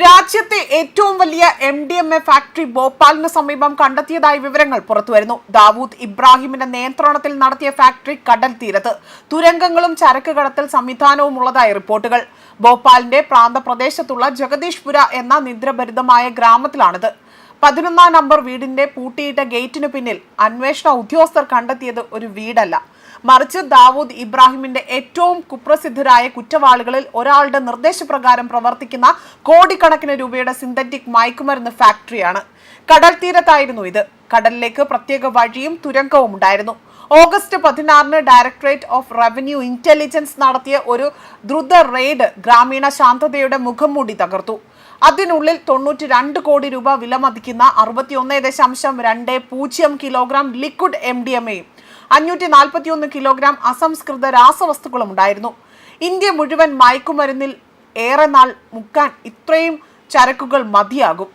രാജ്യത്തെ ഏറ്റവും വലിയ M D M A factory ഭോപ്പാലിന് സമീപം കണ്ടെത്തിയതായി വിവരങ്ങൾ പുറത്തുവരുന്നു. ദാവൂദ് ഇബ്രാഹിമിന്റെ നിയന്ത്രണത്തിൽ നടത്തിയ ഫാക്ടറി കടൽ തീരത്ത് തുരങ്കങ്ങളും ചരക്ക് കടത്തൽ സംവിധാനവും ഉള്ളതായി റിപ്പോർട്ടുകൾ. ഭോപ്പാലിന്റെ പ്രാന്തപ്രദേശത്തുള്ള ജഗദീഷ്പുര എന്ന നിദ്രഭരിതമായ ഗ്രാമത്തിലാണിത്. പതിനൊന്നാം നമ്പർ വീടിന്റെ പൂട്ടിയിട്ട ഗേറ്റിനു പിന്നിൽ അന്വേഷണ ഉദ്യോഗസ്ഥർ കണ്ടെത്തിയത് ഒരു വീടല്ല. മറിച്ച് ദാവൂദ് ഇബ്രാഹിമിന്റെ ഏറ്റവും കുപ്രസിദ്ധരായ കുറ്റവാളികളിൽ ഒരാളുടെ നിർദ്ദേശപ്രകാരം പ്രവർത്തിക്കുന്ന കോടിക്കണക്കിന് രൂപയുടെ സിന്തറ്റിക് മയക്കുമരുന്ന് ഫാക്ടറിയാണ്. കടൽ തീരത്തായിരുന്നു ഇത്. കടലിലേക്ക് പ്രത്യേക വഴിയും തുരങ്കവും ഉണ്ടായിരുന്നു. ഓഗസ്റ്റ് പതിനാറിന് ഡയറക്ടറേറ്റ് ഓഫ് റവന്യൂ ഇന്റലിജൻസ് നടത്തിയ ഒരു ദ്രുത റെയ്ഡ് ഗ്രാമീണ ശാന്തതയുടെ മുഖംമൂടി തകർത്തു. അതിനുള്ളിൽ തൊണ്ണൂറ്റി രണ്ട് കോടി രൂപ വിലമതിക്കുന്ന അറുപത്തിയൊന്ന് ദശാംശം രണ്ട് പൂജ്യം kilogram liquid M D M എയും അഞ്ഞൂറ്റി നാൽപ്പത്തിയൊന്ന് കിലോഗ്രാം അസംസ്കൃത രാസവസ്തുക്കളും ഉണ്ടായിരുന്നു. ഇന്ത്യ മുഴുവൻ മയക്കുമരുന്നിൽ ഏറെ നാൾ മുക്കാൻ ഇത്രയും ചരക്കുകൾ മതിയാകും.